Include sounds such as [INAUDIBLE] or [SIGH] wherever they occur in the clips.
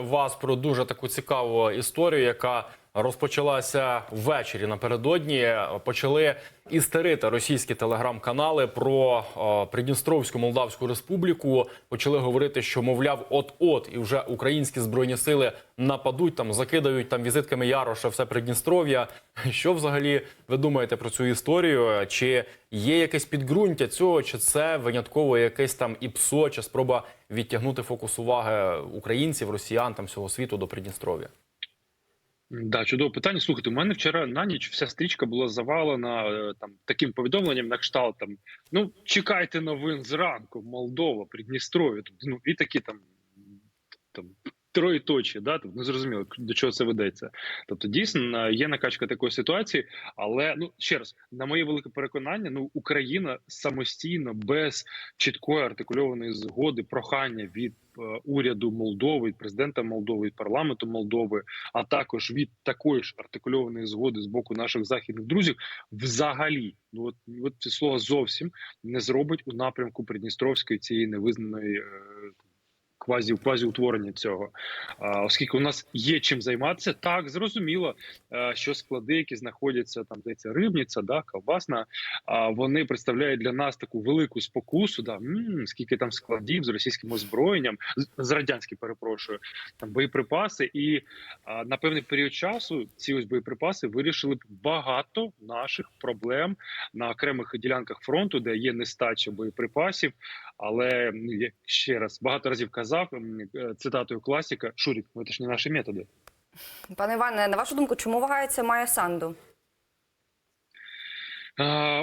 Вас про дуже таку цікаву історію, яка розпочалася ввечері напередодні. Почали істерити російські телеграм-канали про Придністровську Молдавську Республіку. Почали говорити, що мовляв, от-от, і вже українські збройні сили нападуть там, закидають там візитками Яроша все Придністров'я. [LAUGHS] Що взагалі ви думаєте про цю історію? Чи є якесь підґрунтя цього, чи це винятково якесь там ІПСО, чи спроба відтягнути фокус уваги українців, росіян там всього світу до Придністров'я? Да, чудове питання. Слухайте, у мене вчора на ніч вся стрічка була завалена е, там таким повідомленням на кшталт там. Ну чекайте новин зранку, Молдова, Придністров'я. Тобто, ну і такі там там троєточі, да, тобто не зрозуміло до чого це ведеться. Тобто, дійсно є накачка такої ситуації, але ну ще раз, на моє велике переконання, ну Україна самостійно без чіткої артикульованої згоди, прохання від е, уряду Молдови, президента Молдови, від парламенту Молдови, а також від такої ж артикульованої згоди з боку наших західних друзів, взагалі, ну от, от це слово зовсім не зробить у напрямку Придністровської цієї невизнаної. Квазі квазі утворення цього, а, оскільки у нас є чим займатися, так зрозуміло, е, що склади, які знаходяться там, здається, рибниця, да, ковбасна, а вони представляють для нас таку велику спокусу. Да, м, скільки там складів з російським озброєнням, з, з радянським, перепрошую, там боєприпаси, і а, на певний період часу ці ось боєприпаси вирішили б багато наших проблем на окремих ділянках фронту, де є нестача боєприпасів. Але ну, ще раз багато разів казав м, е, цитатою класіка Шурік, це ж не наші методи. Пане Іване, на вашу думку, чому вагається Майя Санду?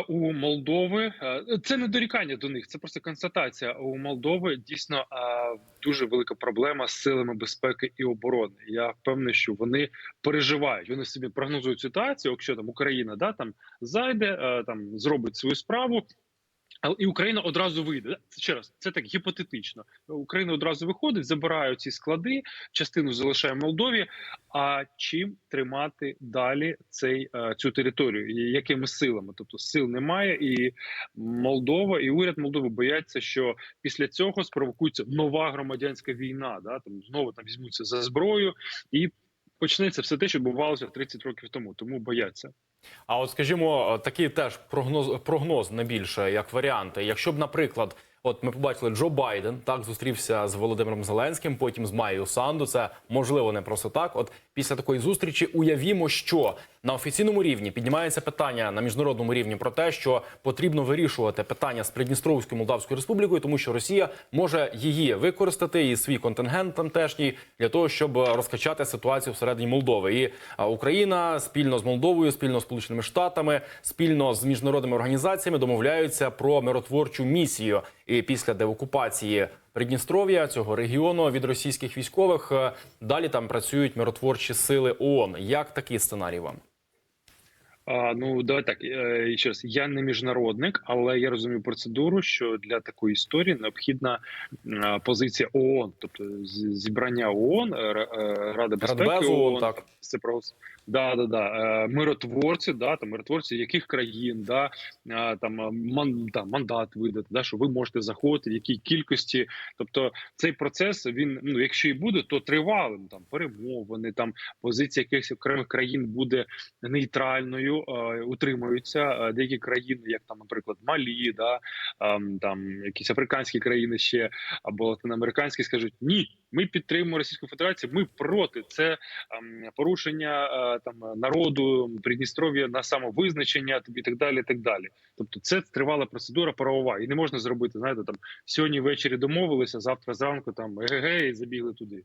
У Молдови це не дорікання до них, це просто констатація. У Молдови дійсно дуже велика проблема з силами безпеки і оборони. Я впевнений, що вони переживають. Вони собі прогнозують ситуацію. Якщо там Україна да там зайде, там зробить свою справу. І Україна одразу вийде. Ще раз, це так гіпотетично. Україна одразу виходить, забирає ці склади, частину залишає Молдові. А чим тримати далі цей е, цю територію? Якими силами? Тобто сил немає, і Молдова і уряд Молдови бояться, що після цього спровокується нова громадянська війна. Да там знову там візьмуться за зброю і. Почнеться все те, що відбувалося 30 років тому, тому бояться. А от скажімо, такий теж прогноз прогноз не більше як варіанти. Якщо б, наприклад, от ми побачили Джо Байден так зустрівся з Володимиром Зеленським, потім з Майю Санду. Це можливо не просто так. От після такої зустрічі уявімо, що на офіційному рівні піднімається питання на міжнародному рівні про те, що потрібно вирішувати питання з Придністровською Молдавською Республікою, тому що Росія може її використати і свій контингент тамтешній для того, щоб розкачати ситуацію всередині Молдови. І Україна спільно з Молдовою, спільно з Сполученими Штатами, спільно з міжнародними організаціями домовляються про миротворчу місію. І після деокупації Придністров'я цього регіону від російських військових е, далі там працюють миротворчі сили ООН. Як такий сценарій вам? А, ну давай так е, ще раз. Я не міжнародник, але я розумію процедуру, що для такої історії необхідна е, позиція ООН, тобто зібрання ООН, е, е, Рада безпеки ООН, ООН, так. це про да, да, да. Е, миротворці, да, там миротворці яких країн, да, е, там е, ман, да, мандат видати, да, що ви можете заходити, в якій кількості. Тобто цей процес він, ну якщо і буде, то тривалим там перемовини, там позиція якихось окремих країн буде нейтральною, утримуються деякі країни, як там, наприклад, Малі, да ем, там якісь африканські країни ще або латиноамериканські, скажуть ні. Ми підтримуємо Російську Федерацію. Ми проти це ем, порушення е, там народу Придністров'я на самовизначення і так далі. Так далі. Тобто, це тривала процедура правова, і не можна зробити. Знаєте, там сьогодні ввечері домовилися, завтра зранку там еге і забігли туди.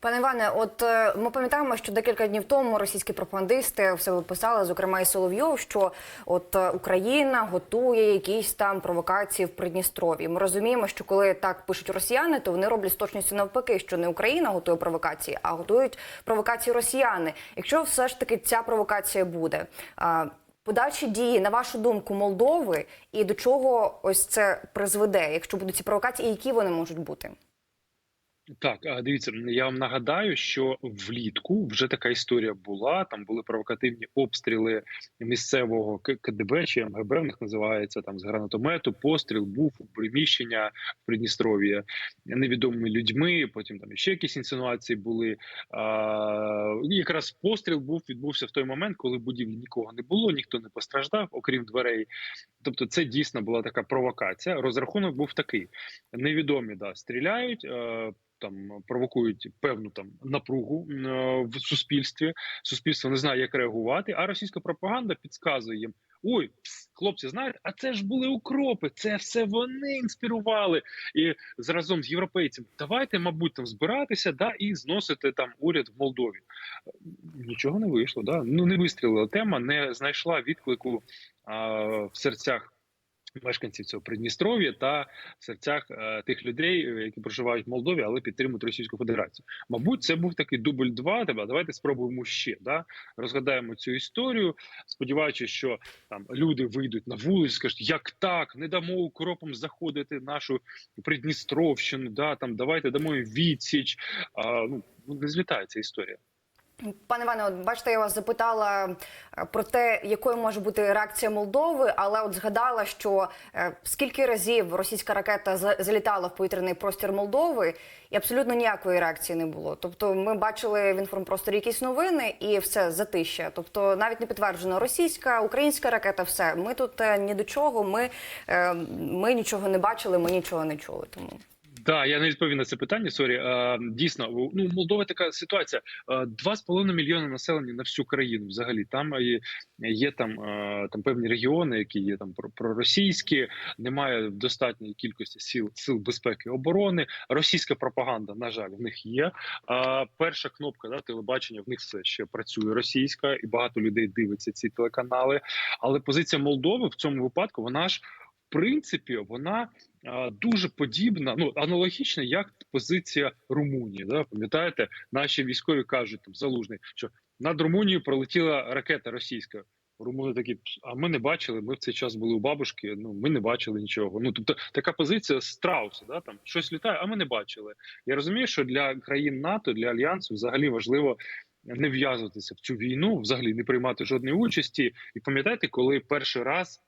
Пане Іване, от е, ми пам'ятаємо, що декілька днів тому російські пропагандисти все писали, зокрема і Соловйов, що от е, Україна готує якісь там провокації в Придністров'ї. Ми розуміємо, що коли так пишуть росіяни, то вони роблять з точністю навпаки, що не Україна готує провокації, а готують провокації росіяни. Якщо все ж таки ця провокація буде. Подальші дії, на вашу думку, Молдови, і до чого ось це призведе, якщо будуть ці провокації, і які вони можуть бути? Так, дивіться, я вам нагадаю, що влітку вже така історія була. Там були провокативні обстріли місцевого КДБ чи МГБ, в них називається там з гранатомету. Постріл був у приміщення в Придністров'ї невідомими людьми. Потім там ще якісь інсинуації були. А, якраз постріл був відбувся в той момент, коли будівлі нікого не було, ніхто не постраждав, окрім дверей. Тобто, це дійсно була така провокація. Розрахунок був такий: невідомі да стріляють. Там провокують певну там напругу е, в суспільстві. Суспільство не знає, як реагувати. А російська пропаганда підказує їм: ой, пс, хлопці, знаєте, а це ж були укропи, це все вони інспірували. І разом з європейцями давайте, мабуть, там збиратися, да і зносити там уряд в Молдові. Нічого не вийшло. Да? Ну не вистрілила тема, не знайшла відклику а, в серцях мешканців цього Придністров'я та в серцях е, тих людей, е, які проживають в Молдові, але підтримують Російську Федерацію. Мабуть, це був такий дубль два. Тебе давайте спробуємо ще да розгадаємо цю історію, сподіваючись, що там люди вийдуть на вулицю, скажуть, як так, не дамо укропам заходити нашу Придністровщину. Да там давайте дамо їм відсіч. А, ну не злітає ця історія. Пане Іване, от бачите, я вас запитала е, про те, якою може бути реакція Молдови, але от згадала, що е, скільки разів російська ракета за- залітала в повітряний простір Молдови, і абсолютно ніякої реакції не було. Тобто, ми бачили в інформпросторі якісь новини, і все затища. Тобто, навіть не підтверджено російська, українська ракета, все. Ми тут е, ні до чого. Ми, ми нічого не бачили, ми нічого не чули. Тому. Так, я не відповів на це питання. Сорі. Е, Дійсно, ну Молдова така ситуація. Е, Два з половиною мільйони населення на всю країну. Взагалі там є, є там, е, там певні регіони, які є там проросійські. Немає достатньої кількості сил сил безпеки оборони. Російська пропаганда, на жаль, в них є. Перша кнопка да, телебачення в них все ще працює російська, і багато людей дивиться ці телеканали. Але позиція Молдови в цьому випадку вона ж принципі вона дуже подібна, ну аналогічна, як позиція Румунії. Да? Пам'ятаєте, наші військові кажуть там залужний, що над Румунією пролетіла ракета російська. Румуни такі, «Пс, а ми не бачили. Ми в цей час були у бабушки. Ну ми не бачили нічого. Ну тобто така позиція страуса, да там щось літає, а ми не бачили. Я розумію, що для країн НАТО, для альянсу взагалі важливо не в'язуватися в цю війну, взагалі не приймати жодної участі. І пам'ятаєте, коли перший раз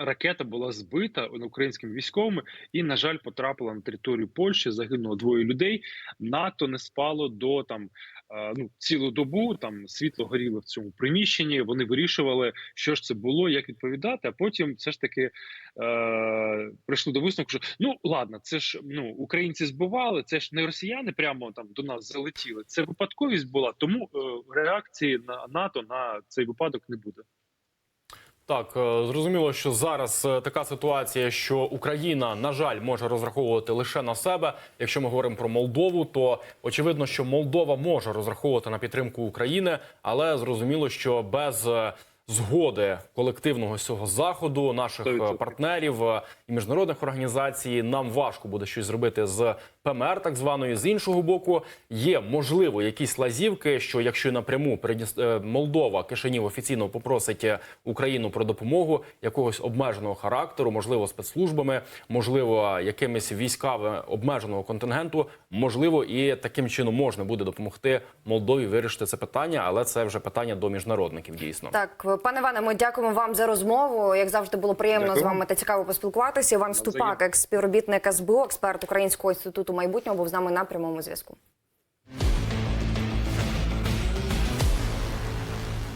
ракета була збита українськими військовими і, на жаль, потрапила на територію Польщі. Загинуло двоє людей. НАТО не спало до там ну цілу добу. Там світло горіло в цьому приміщенні. Вони вирішували, що ж це було, як відповідати. А потім все ж таки е, прийшли до висновку, що ну ладно, це ж ну українці збивали. Це ж не росіяни прямо там до нас залетіли. Це випадковість була, тому е, реакції на НАТО на цей випадок не буде. Так, е, зрозуміло, що зараз е, така ситуація, що Україна, на жаль, може розраховувати лише на себе. Якщо ми говоримо про Молдову, то очевидно, що Молдова може розраховувати на підтримку України, але зрозуміло, що без е, згоди колективного цього заходу, наших 100%. партнерів і міжнародних організацій, нам важко буде щось зробити з ПМР, так званої. З іншого боку, є можливо якісь лазівки, що якщо напряму е, Молдова Кишинів офіційно попросить е, Україну про допомогу якогось обмеженого характеру, можливо, спецслужбами, можливо, якимись військами обмеженого контингенту, можливо, і таким чином можна буде допомогти Молдові вирішити це питання, але це вже питання до міжнародників. Дійсно, Так, пане Іване, ми дякуємо вам за розмову. Як завжди, було приємно Дякую. з вами та цікаво поспілкуватися. Іван. Ступак, екс-співробітник СБУ, експерт Українського інституту майбутнього, був з нами на прямому зв'язку.